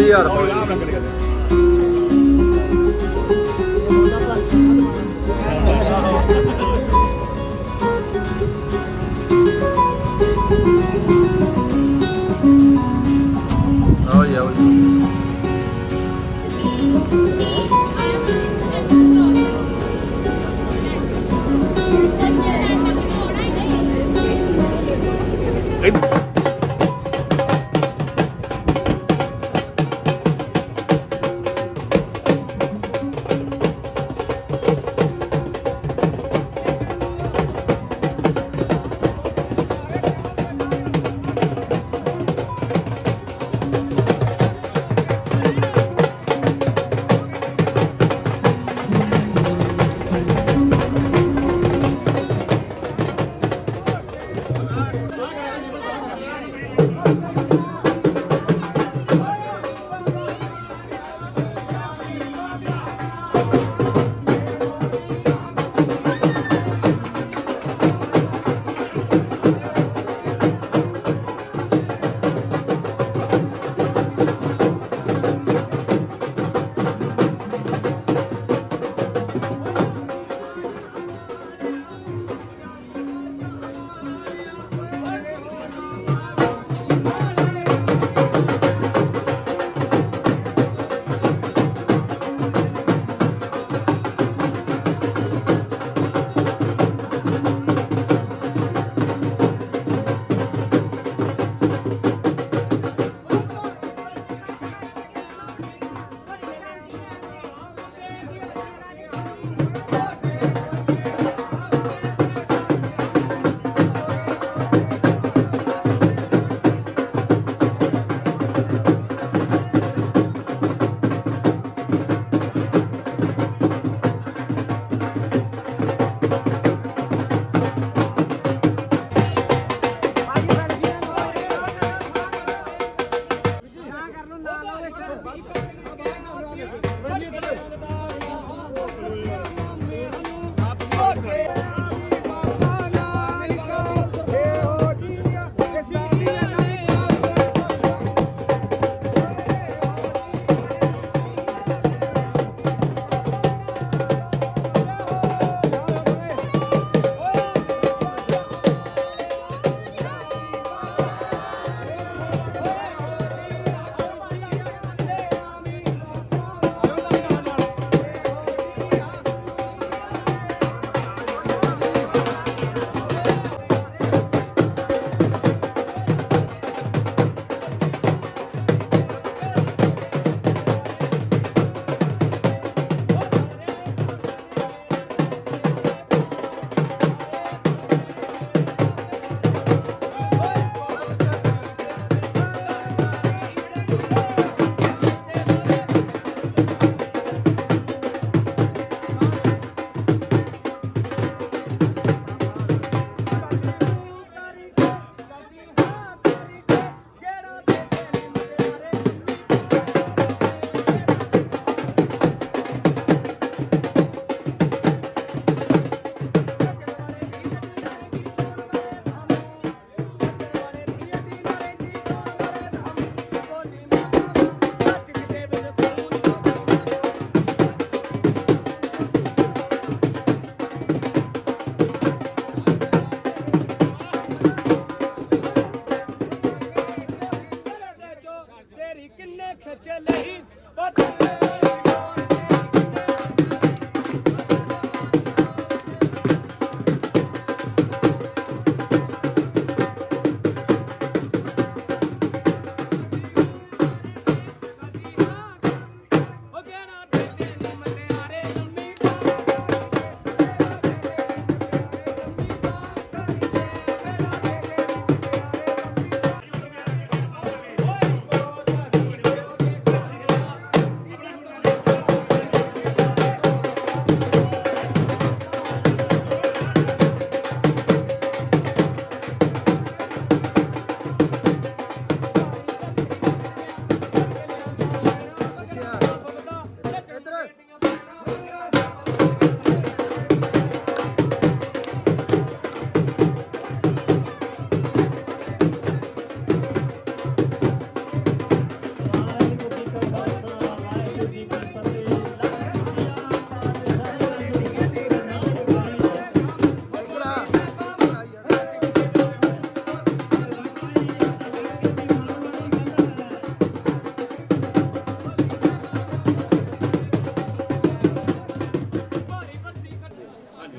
ਲਓ ਜੀ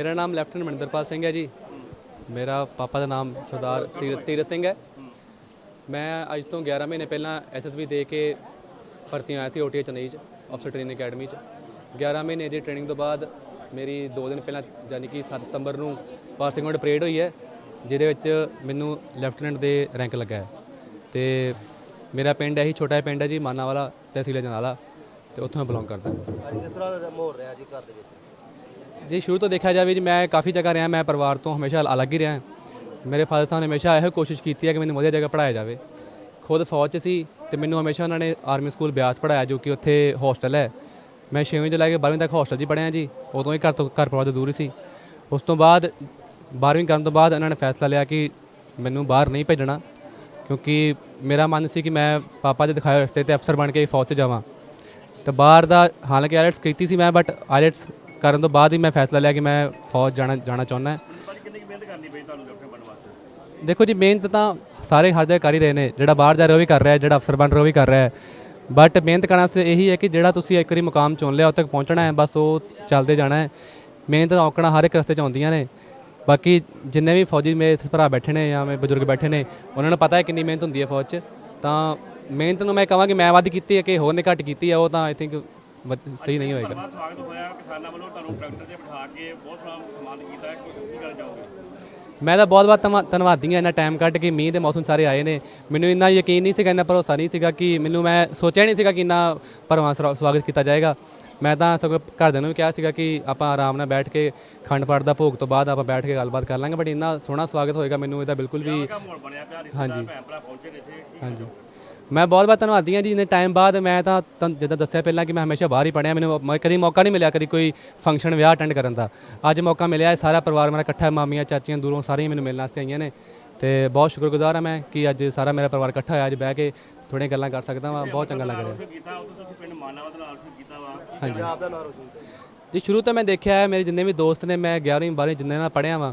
ਮੇਰਾ ਨਾਮ ਲੈਫਟੀਨੈਂਟ ਮਨਿੰਦਰਪਾਲ ਸਿੰਘ ਹੈ ਜੀ। ਮੇਰਾ ਪਾਪਾ ਦਾ ਨਾਮ ਸਰਦਾਰ ਤੀਰ- ਤੀਰਥ ਸਿੰਘ ਹੈ। ਮੈਂ ਅੱਜ ਤੋਂ 11 ਮਹੀਨੇ ਪਹਿਲਾਂ ਐਸਐਸਬੀ ਦੇ ਕੇ ਭਰਤੀ ਹੋਇਆ ਸੀ ਓਟੀਏ ਚੇਨਈ ਚ ਅਫਸਰ ਟ੍ਰੇਨਿੰਗ ਅਕੈਡਮੀ ਚ। 11 ਮਹੀਨੇ ਦੀ ਟ੍ਰੇਨਿੰਗ ਤੋਂ ਬਾਅਦ ਮੇਰੀ 2 ਦਿਨ ਪਹਿਲਾਂ ਯਾਨੀ ਕਿ 7 ਸਤੰਬਰ ਨੂੰ ਪਾਸਿੰਗ ਆਊਟ ਪਰੇਡ ਹੋਈ ਹੈ, ਜਿਹਦੇ ਵਿੱਚ ਮੈਨੂੰ ਲੈਫਟੀਨੈਂਟ ਦੇ ਰੈਂਕ ਲੱਗਾ ਹੈ। ਤੇ ਮੇਰਾ ਪਿੰਡ ਹੈ ਹੀ ਛੋਟਾ ਜਿਹਾ ਪਿੰਡ ਹੈ ਜੀ, ਮਾਨਾਵਾਲਾ ਤਹਿਸੀਲ ਜਨਾਲਾ, ਤੇ ਉੱਥੋਂ ਮੈਂ ਬਿਲੋਂਗ ਕਰਦਾ। ਅੱਜ ਤਰ੍ਹਾਂ ਦਾ ਮਾਹੌਲ ਰਿਹਾ ਜੀ ਘਰ ਦੇ ਵਿੱਚ? ਜੇ, ਸ਼ੁਰੂ ਤੋਂ ਦੇਖਿਆ ਜਾਵੇ ਜੀ, ਮੈਂ ਕਾਫੀ ਜਗ੍ਹਾ ਰਿਹਾ, ਮੈਂ ਪਰਿਵਾਰ ਤੋਂ ਹਮੇਸ਼ਾ ਅਲੱਗ ਹੀ ਰਿਹਾ। ਮੇਰੇ ਫਾਦਰ ਸਾਹਿਬ ਨੇ ਹਮੇਸ਼ਾ ਇਹੋ ਕੋਸ਼ਿਸ਼ ਕੀਤੀ ਹੈ ਕਿ ਮੈਨੂੰ ਵਧੀਆ ਜਗ੍ਹਾ ਪੜਾਇਆ ਜਾਵੇ। ਖੁਦ ਫੌਜ 'ਚ ਸੀ ਤੇ ਮੈਨੂੰ ਹਮੇਸ਼ਾ ਉਹਨਾਂ ਨੇ ਆਰਮੀ ਸਕੂਲ ਬਿਆਸ ਪੜਾਇਆ ਜੋ ਕਿ ਉੱਥੇ ਹੋਸਟਲ ਹੈ। ਮੈਂ 6ਵੀਂ ਤੋਂ ਲੈ ਕੇ 12ਵੀਂ ਤੱਕ ਹੋਸਟਲ 'ਚ ਹੀ ਪੜ੍ਹਿਆ ਜੀ, ਉਦੋਂ ਹੀ ਘਰ ਤੋਂ ਘਰ ਪਰਿਵਾਰ ਤੋਂ ਦੂਰ ਹੀ ਸੀ। ਉਸ ਤੋਂ ਬਾਅਦ 12ਵੀਂ ਕਰਨ ਤੋਂ ਬਾਅਦ ਇਹਨਾਂ ਨੇ ਫੈਸਲਾ ਲਿਆ ਕਿ ਮੈਨੂੰ ਬਾਹਰ ਨਹੀਂ ਭੇਜਣਾ, ਕਿਉਂਕਿ ਮੇਰਾ ਮਨ ਸੀ ਕਿ ਮੈਂ ਪਾਪਾ ਦੇ ਦਿਖਾਏ ਰਸਤੇ ਤੇ ਅਫਸਰ ਬਣ ਕੇ ਫੌਜ 'ਚ ਜਾਵਾਂ। ਤੇ ਬਾਹਰ ਦਾ ਹਾਲਾਂਕਿ ਆਇਲਟਸ ਕੀਤੀ ਸੀ ਮੈਂ ਬਟ ਆਇਲਟਸ ਕਰਨ ਤੋਂ ਬਾਅਦ ਹੀ ਮੈਂ ਫੈਸਲਾ ਲਿਆ ਕਿ ਮੈਂ ਫੌਜ ਜਾਣਾ ਜਾਣਾ ਚਾਹੁੰਦਾ ਭਾਜੀ ਕਿੰਨੀ ਕੁ ਮਿਹਨਤ ਕਰਨੀ ਪਈ ਤੁਹਾਨੂੰ ਡਾਕਟਰ ਬਣਨ ਵਾਸਤੇ? ਦੇਖੋ ਜੀ ਮਿਹਨਤ ਤਾਂ ਸਾਰੇ ਹਰ ਜਗ੍ਹਾ ਕਰ ਹੀ ਰਹੇ ਨੇ। ਜਿਹੜਾ ਬਾਹਰ ਜਾ ਰਿਹਾ ਉਹ ਵੀ ਕਰ ਰਿਹਾ ਹੈ ਜਿਹੜਾ ਅਫਸਰ ਬਣ ਰਿਹਾ ਉਹ ਵੀ ਕਰ ਰਿਹਾ ਹੈ। ਬਟ ਮਿਹਨਤ ਕਰਨ ਵਾਸਤੇ ਇਹੀ ਹੈ ਕਿ ਜਿਹੜਾ ਤੁਸੀਂ ਇੱਕ ਵਾਰੀ ਮੁਕਾਮ ਚੁਣ ਲਿਆ ਉੱਥੇ ਤੱਕ ਪਹੁੰਚਣਾ ਹੈ ਬਸ ਉਹ ਚੱਲਦੇ ਜਾਣਾ ਹੈ। ਮਿਹਨਤ ਔਕਣਾ ਹਰ ਇੱਕ ਰਸਤੇ 'ਚ ਆਉਂਦੀਆਂ ਨੇ। ਬਾਕੀ ਜਿੰਨੇ ਵੀ ਫੌਜੀ ਮੇਰੇ ਭਰਾ ਬੈਠੇ ਨੇ ਜਾਂ ਮੇਰੇ ਬਜ਼ੁਰਗ ਬੈਠੇ ਨੇ ਉਹਨਾਂ ਨੂੰ ਪਤਾ ਹੈ ਕਿੰਨੀ ਮਿਹਨਤ ਹੁੰਦੀ ਹੈ ਫੌਜ 'ਚ। ਤਾਂ ਮਿਹਨਤ ਨੂੰ ਮੈਂ ਕਹਾਂ ਕਿ ਮੈਂ ਵੱਧ ਕੀਤੀ ਹੈ ਕਿ ਹੋਰ ਨੇ ਘੱਟ ਕੀਤੀ ਹੈ ਉਹ ਤਾਂ ਆਈ ਥਿੰਕ ਸਹੀ ਨਹੀਂ ਹੋਏਗਾ। ਬਹੁਤ ਸਵਾਗਤ ਹੋਇਆ। ਕਿਸਾਨਾਂ ਵੱਲੋਂ ਤੁਹਾਨੂੰ ਟਰੈਕਟਰ ਤੇ ਬਿਠਾ ਕੇ ਬਹੁਤ ਸਾਰਾ ਸਨਮਾਨ ਕੀਤਾ ਹੈ। ਕੀ ਕੀ ਗੱਲ ਚਾਹੋਗੇ? ਮੈਂ ਤਾਂ ਬਹੁਤ ਬਹੁਤ ਧੰਨਵਾ- ਧੰਨਵਾਦੀ ਹਾਂ। ਇੰਨਾ ਟਾਈਮ ਕੱਢ ਕੇ ਮੀਂਹ ਦੇ ਮੌਸਮ ਸਾਰੇ ਆਏ ਨੇ। ਮੈਨੂੰ ਇੰਨਾ ਯਕੀਨ ਨਹੀਂ ਸੀਗਾ ਇੰਨਾ ਭਰੋਸਾ ਨਹੀਂ ਸੀਗਾ ਕਿ ਮੈਨੂੰ ਮੈਂ ਸੋਚਿਆ ਨਹੀਂ ਸੀਗਾ ਕਿ ਇੰਨਾ ਭਰਵਾਂ ਸਰਾ- ਸਵਾਗਤ ਕੀਤਾ ਜਾਏਗਾ। ਮੈਂ ਤਾਂ ਸਗੋਂ ਘਰਦਿਆਂ ਨੂੰ ਵੀ ਕਿਹਾ ਸੀਗਾ ਕਿ ਆਪਾਂ ਆਰਾਮ ਨਾਲ ਬੈਠ ਕੇ ਖੰਡ ਪਾਠ ਦਾ ਭੋਗ ਤੋਂ ਬਾਅਦ ਆਪਾਂ ਬੈਠ ਕੇ ਗੱਲਬਾਤ ਕਰ ਲਾਂਗੇ। ਬਟ ਇੰਨਾ ਸੋਹਣਾ ਸਵਾਗਤ ਹੋਏਗਾ ਮੈਨੂੰ ਇਹਦਾ ਬਿਲਕੁਲ ਵੀ ਮਾਹੌਲ ਬਣਿਆ ਪਿਆ। ਰਿਸ਼ਤੇਦਾਰ ਭੈਣ ਭਰਾ ਪਹੁੰਚੇ ਨੇ ਇੱਥੇ। ਕੀ ਹਾਂਜੀ। ਮੈਂ ਬਹੁਤ ਬਹੁਤ ਧੰਨਵਾਦੀ ਹਾਂ ਜੀ, ਇੰਨੇ ਟਾਈਮ ਬਾਅਦ ਮੈਂ ਤਾਂ ਤੁਹਾਨੂੰ ਜਿੱਦਾਂ ਦੱਸਿਆ ਪਹਿਲਾਂ ਕਿ ਮੈਂ ਹਮੇਸ਼ਾ ਬਾਹਰ ਹੀ ਪੜ੍ਹਿਆ, ਮੈਨੂੰ ਮੈਂ, ਕਦੀ ਮੌਕਾ ਨਹੀਂ ਮਿਲਿਆ ਕਦੀ ਕੋਈ ਫੰਕਸ਼ਨ ਵਿਆਹ ਅਟੈਂਡ ਕਰਨ ਦਾ। ਅੱਜ ਮੌਕਾ ਮਿਲਿਆ, ਸਾਰਾ ਪਰਿਵਾਰ ਮੇਰਾ ਇਕੱਠਾ, ਮਾਮੀਆਂ, ਚਾਚੀਆਂ, ਦੂਰੋਂ ਸਾਰੀਆਂ ਮੈਨੂੰ ਮਿਲਣ ਵਾਸਤੇ ਆਈਆਂ ਨੇ। ਤੇ ਬਹੁਤ ਸ਼ੁਕਰਗੁਜ਼ਾਰ ਹਾਂ ਮੈਂ ਕਿ ਅੱਜ ਸਾਰਾ ਮੇਰਾ ਪਰਿਵਾਰ ਇਕੱਠਾ ਹੋਇਆ, ਅੱਜ ਬਹਿ ਕੇ ਥੋੜ੍ਹੀਆਂ ਗੱਲਾਂ ਕਰ ਸਕਦਾ ਵਾਂ, ਬਹੁਤ ਚੰਗਾ ਲੱਗ ਰਿਹਾ। ਸ਼ੁਰੂ ਕੀਤਾ ਉਦੋਂ ਤੁਸੀਂ ਪਿੰਡ ਮਾਨਾਵਾ ਦਾ ਨਾਲ ਕੀਤਾ ਵਾ ਪੰਜਾਬ ਦਾ ਨਾਂ ਰੋਸ਼ਨ ਜੀ, ਸ਼ੁਰੂ ਤੋਂ ਮੈਂ ਦੇਖਿਆ ਹੈ, ਮੇਰੇ ਜਿੰਨੇ ਵੀ ਦੋਸਤ ਨੇ, ਮੈਂ 11ਵੀਂ 12ਵੀਂ ਜਿੰਨੇ ਨਾਲ ਪੜ੍ਹਿਆ ਵਾਂ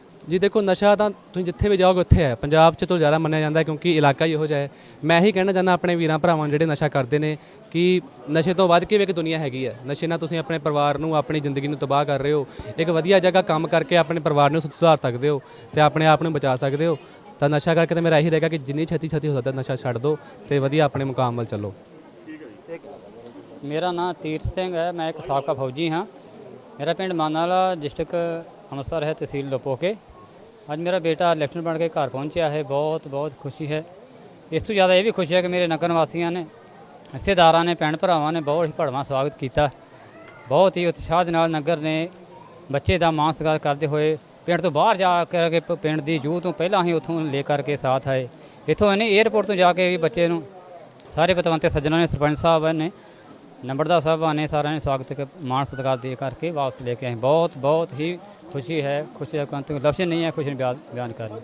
ਜੀ ਦੇਖੋ, ਨਸ਼ਾ ਤਾਂ ਤੁਸੀਂ ਜਿੱਥੇ ਵੀ ਜਾਓਗੇ ਉੱਥੇ ਹੈ। ਪੰਜਾਬ 'ਚ ਤੋਂ ਜ਼ਿਆਦਾ ਮੰਨਿਆ ਜਾਂਦਾ ਕਿਉਂਕਿ ਇਲਾਕਾ ਹੀ ਇਹੋ ਜਿਹਾ ਹੈ। ਮੈਂ ਇਹੀ ਕਹਿਣਾ ਚਾਹੁੰਦਾ ਆਪਣੇ ਵੀਰਾਂ ਭਰਾਵਾਂ ਨੂੰ ਜਿਹੜੇ ਨਸ਼ਾ ਕਰਦੇ ਨੇ ਕਿ ਨਸ਼ੇ ਤੋਂ ਵੱਧ ਕੇ ਵੀ ਇੱਕ ਦੁਨੀਆ ਹੈਗੀ ਹੈ। ਨਸ਼ੇ ਨਾਲ ਤੁਸੀਂ ਆਪਣੇ ਪਰਿਵਾਰ ਨੂੰ, ਆਪਣੀ ਜ਼ਿੰਦਗੀ ਨੂੰ ਤਬਾਹ ਕਰ ਰਹੇ ਹੋ। ਇੱਕ ਵਧੀਆ ਜਗ੍ਹਾ ਕੰਮ ਕਰਕੇ ਆਪਣੇ ਪਰਿਵਾਰ ਨੂੰ ਸੁਧਾਰ ਸਕਦੇ ਹੋ ਤੇ ਆਪਣੇ ਆਪ ਨੂੰ ਬਚਾ ਸਕਦੇ ਹੋ। ਤਾਂ ਨਸ਼ਾ ਕਰਕੇ ਤਾਂ ਮੇਰਾ ਇਹੀ ਰਹੇਗਾ ਕਿ ਜਿੰਨੀ ਛੇਤੀ ਛੇਤੀ ਹੋ ਸਕਦਾ ਨਸ਼ਾ ਛੱਡ ਦਿਓ ਤੇ ਵਧੀਆ ਆਪਣੇ ਮੁਕਾਮ ਵੱਲ ਚੱਲੋ। ਮੇਰਾ ਨਾਮ ਤੀਰਥ ਸਿੰਘ ਹੈ। ਮੈਂ ਇੱਕ ਸਾਬਕਾ ਫੌਜੀ ਹਾਂ। ਮੇਰਾ ਪਿੰਡ ਮਾਨਾਲਾ ਡਿਸਟ੍ਰਿਕਟ ਅੰਮ੍ਰਿਤਸਰ ਹੈ, ਤਹਿਸੀਲ ਲੋਪੋਕੇ। ਅੱਜ ਮੇਰਾ ਬੇਟਾ ਲੈਫਟੀਨੈਂਟ ਬਣ ਕੇ ਘਰ ਪਹੁੰਚਿਆ ਹੈ, ਬਹੁਤ ਬਹੁਤ ਖੁਸ਼ੀ ਹੈ। ਇਸ ਤੋਂ ਜ਼ਿਆਦਾ ਇਹ ਵੀ ਖੁਸ਼ੀ ਹੈ ਕਿ ਮੇਰੇ ਨਗਰ ਵਾਸੀਆਂ ਨੇ, ਰਿਸ਼ਤੇਦਾਰਾਂ ਨੇ, ਭੈਣ ਭਰਾਵਾਂ ਨੇ ਬਹੁਤ ਹੀ ਭੜਵਾਂ ਸਵਾਗਤ ਕੀਤਾ। ਬਹੁਤ ਹੀ ਉਤਸ਼ਾਹ ਦੇ ਨਾਲ ਨਗਰ ਨੇ ਬੱਚੇ ਦਾ ਮਾਣ ਸਤਿਕਾਰ ਕਰਦੇ ਹੋਏ ਪਿੰਡ ਤੋਂ ਬਾਹਰ ਜਾ ਕਰਕੇ ਪਿੰਡ ਦੀ ਜੂਹ ਤੋਂ ਪਹਿਲਾਂ ਹੀ ਉੱਥੋਂ ਲੈ ਕਰਕੇ ਸਾਥ ਆਏ। ਇੱਥੋਂ ਇਹਨੇ 에ਅਰਪੋਰਟ ਤੋਂ ਜਾ ਕੇ ਵੀ ਬੱਚੇ ਨੂੰ ਸਾਰੇ ਪਤਵੰਤੇ ਸੱਜਣਾਂ ਨੇ, ਸਰਪੰਚ ਸਾਹਿਬ ਨੇ ਨੰਬਰਦਾਰ ਸਾਹਿਬਾਂ ਨੇ ਸਾਰਿਆਂ ਨੇ ਸਵਾਗਤ ਕੇ ਮਾਣ ਸਤਿਕਾਰ ਦੇ ਕਰਕੇ ਵਾਪਸ ਲੈ ਕੇ ਆਏ। ਬਹੁਤ ਬਹੁਤ ਹੀ ਖੁਸ਼ੀ ਹੈ ਖੁਸ਼ੀ ਦਾ ਕੋਈ ਲਫ਼ਜ਼ ਨਹੀਂ ਹੈ ਖੁਸ਼ੀ ਨੂੰ ਬਿਆਨ ਬਿਆਨ ਕਰਨਾ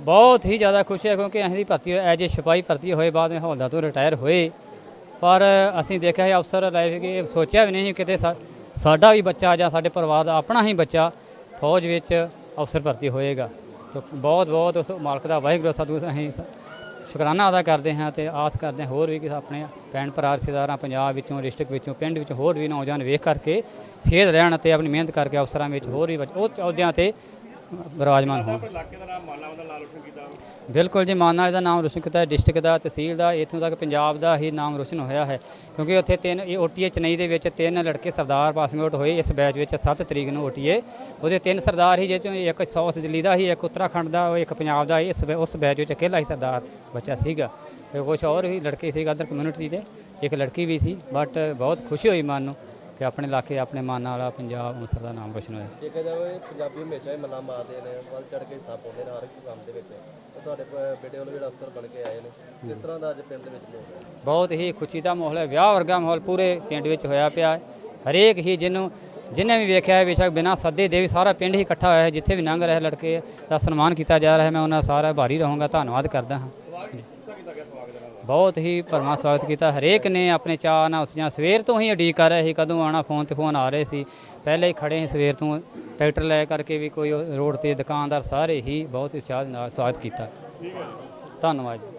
ਬਹੁਤ ਹੀ ਜ਼ਿਆਦਾ ਖੁਸ਼ੀ ਹੈ ਕਿਉਂਕਿ ਅਸੀਂ ਦੀ ਭਰਤੀ ਐਜ ਏ ਸਿਪਾਹੀ ਭਰਤੀ ਹੋਏ ਬਾਅਦ ਵਿੱਚ ਹੌਲਦਾਰ ਤੋਂ ਰਿਟਾਇਰ ਹੋਏ। ਪਰ ਅਸੀਂ ਦੇਖਿਆ ਹੈ ਅਫਸਰ ਲਾਈਫ ਕਿ ਸੋਚਿਆ ਵੀ ਨਹੀਂ ਕਿਤੇ ਸਾ- ਸਾਡਾ ਵੀ ਬੱਚਾ ਜਾਂ ਸਾਡੇ ਪਰਿਵਾਰ ਦਾ ਆਪਣਾ ਹੀ ਬੱਚਾ ਫੌਜ ਵਿੱਚ ਅਫਸਰ ਭਰਤੀ ਹੋਏਗਾ। ਤਾਂ ਬਹੁਤ ਬਹੁਤ ਉਸ ਮਾਲਕ ਦਾ ਵਾਹਿਗੁਰੂ ਸਤਿਗੁਰੂ ਅਸੀਂ ਸ- ਸ਼ੁਕਰਾਨਾ ਅਦਾ ਕਰਦੇ ਹਾਂ ਤੇ ਆਸ ਕਰਦੇ ਹਾਂ ਹੋਰ ਵੀ ਕਿ ਆਪਣੇ ਭੈਣ ਭਰਾ, ਰਿਸ਼ਤੇਦਾਰਾਂ, ਪੰਜਾਬ ਵਿੱਚੋਂ, ਡਿਸਟ੍ਰਿਕਟ ਵਿੱਚੋਂ, ਪਿੰਡ ਵਿੱਚੋਂ ਹੋਰ ਵੀ ਨੌਜਵਾਨ ਵੇਖ ਕਰਕੇ ਸੇਧ ਰਹਿਣ ਅਤੇ ਆਪਣੀ ਮਿਹਨਤ ਕਰਕੇ ਅਫਸਰਾਂ ਵਿੱਚ ਹੋਰ ਵੀ ਉਹ ਅਹੁਦਿਆਂ ਤੇ ਵਿਰਾਜਮਾਨ ਹੋਣ। ਇਲਾਕੇ ਦਾ ਨਾਮ ਮਾਨਾਵਾ ਦਾ ਨਾਲ ਰੋਸ਼ਨ ਕੀਤਾ। ਬਿਲਕੁਲ ਜੀ ਮਨ ਨਾਲ ਇਹਦਾ ਨਾਮ ਰੋਸ਼ਨ ਕੀਤਾ ਡਿਸਟ੍ਰਿਕਟ ਦਾ, ਤਹਿਸੀਲ ਦਾ, ਇੱਥੋਂ ਤੱਕ ਪੰਜਾਬ ਦਾ ਹੀ ਨਾਮ ਰੋਸ਼ਨ ਹੋਇਆ ਹੈ। ਕਿਉਂਕਿ ਉੱਥੇ ਤਿੰਨ, ਇਹ ਓਟੀਏ ਚੇਨਈ ਦੇ ਵਿੱਚ ਤਿੰਨ ਲੜਕੇ ਸਰਦਾਰ ਪਾਸਿੰਗ ਆਊਟ ਹੋਏ, ਇਸ ਬੈਚ ਵਿੱਚ 7 ਤਰੀਕ ਨੂੰ ਓਟੀਏ ਉਹਦੇ ਤਿੰਨ ਸਰਦਾਰ ਹੀ, ਜਿਹਦੇ ਚੋਂ ਇੱਕ ਸਾਊਥ ਦਿੱਲੀ ਦਾ ਹੀ, ਇੱਕ ਉੱਤਰਾਖੰਡ ਦਾ, ਉਹ ਇੱਕ ਪੰਜਾਬ ਦਾ, ਇਸ ਬੈ- ਉਸ ਬੈਚ ਵਿੱਚ ਇਕੱਲਾ ਹੀ ਸਰਦਾਰ ਬੱਚਾ ਸੀਗਾ। ਤੇ ਕੁਝ ਹੋਰ ਵੀ ਲੜਕੇ ਸੀ ਅਦਰ ਕਮਿਊਨਿਟੀ ਦੇ, ਇੱਕ ਲੜਕੀ ਵੀ ਸੀ ਬਟ ਬਹੁਤ ਖੁਸ਼ੀ ਹੋਈ ਮਨ ਨੂੰ। ਕਿ ਆਪਣੇ ਇਲਾਕੇ ਆਪਣੇ ਮਾਨ ਵਾਲਾ ਪੰਜਾਬ ਅੰਮ੍ਰਿਤਸਰ ਦਾ ਨਾਮ ਰੋਸ਼ਨ ਹੋਇਆ। ਦੇਖਿਆ ਜਾਵੇ ਪੰਜਾਬੀ ਹਮੇਸ਼ਾ ਹੀ ਮੱਲਾਂ ਮਾਰਦੇ ਨੇ ਵੱਧ ਚੜ ਕੇ ਹਿੱਸਾ ਪਾਉਂਦੇ ਨੇ ਹਰ ਇੱਕ ਕੰਮ ਦੇ ਵਿੱਚ। ਤੇ ਤੁਹਾਡੇ ਪ- ਬੇਟੇ ਵੱਲੋਂ ਜਿਹੜਾ ਅਫਸਰ ਬਣ ਕੇ ਆਏ ਨੇ ਕਿਸ ਤਰ੍ਹਾਂ ਦਾ ਅੱਜ ਪਿੰਡ ਦੇ ਵਿੱਚ ਮਾਹੌਲ ਹੈ? ਬਹੁਤ ਹੀ ਖੁਸ਼ੀ ਦਾ ਮਾਹੌਲ ਹੈ ਵਿਆਹ ਵਰਗਾ ਮਾਹੌਲ ਪੂਰੇ ਪਿੰਡ ਵਿੱਚ ਹੋਇਆ ਪਿਆ ਹੈ। ਹਰੇਕ ਹੀ ਜਿਹਨੂੰ ਜਿਹਨੇ ਵੀ ਵੇਖਿਆ ਹੈ ਬੇਸ਼ੱਕ ਬਿਨਾਂ ਸੱਦੇ ਦੇ ਵੀ ਸਾਰਾ ਪਿੰਡ ਹੀ ਇਕੱਠਾ ਹੋਇਆ ਹੈ ਜਿੱਥੇ ਵੀ ਲੰਘ ਰਹੇ ਲੜਕੇ ਦਾ ਸਨਮਾਨ ਕੀਤਾ ਜਾ ਰਿਹਾ ਹੈ ਮੈਂ ਉਹਨਾਂ ਦਾ ਸਾਰਾ ਭਾਰੀ ਰਹੂੰਗਾ ਧੰਨਵਾਦ ਕਰਦਾ ਹਾਂ। ਬਹੁਤ ਹੀ ਭਰਵਾਂ ਸਵਾਗਤ ਕੀਤਾ। ਹਰੇਕ ਨੇ ਆਪਣੇ ਚਾਅ ਨਾਲ ਉਸ ਜਾਂ ਸਵੇਰ ਤੋਂ ਹੀ ਉਡੀਕ ਕਰ ਰਹੇ ਸੀ, ਕਦੋਂ ਆਣਾ ਫੋਨ ਤੇ ਫੋਨ ਆ ਰਹੇ ਸੀ। ਪਹਿਲੇ ਹੀ ਖੜੇ ਸੀ ਸਵੇਰ ਤੋਂ, ਟਰੈਕਟਰ ਲੈ ਕਰਕੇ ਵੀ ਕੋਈ ਰੋਡ ਤੇ ਦੁਕਾਨਦਾਰ ਸਾਰੇ ਹੀ ਬਹੁਤ ਉਤਸ਼ਾਹ ਦੇ ਨਾਲ ਸਵਾਗਤ ਕੀਤਾ। ਧੰਨਵਾਦ ਜੀ।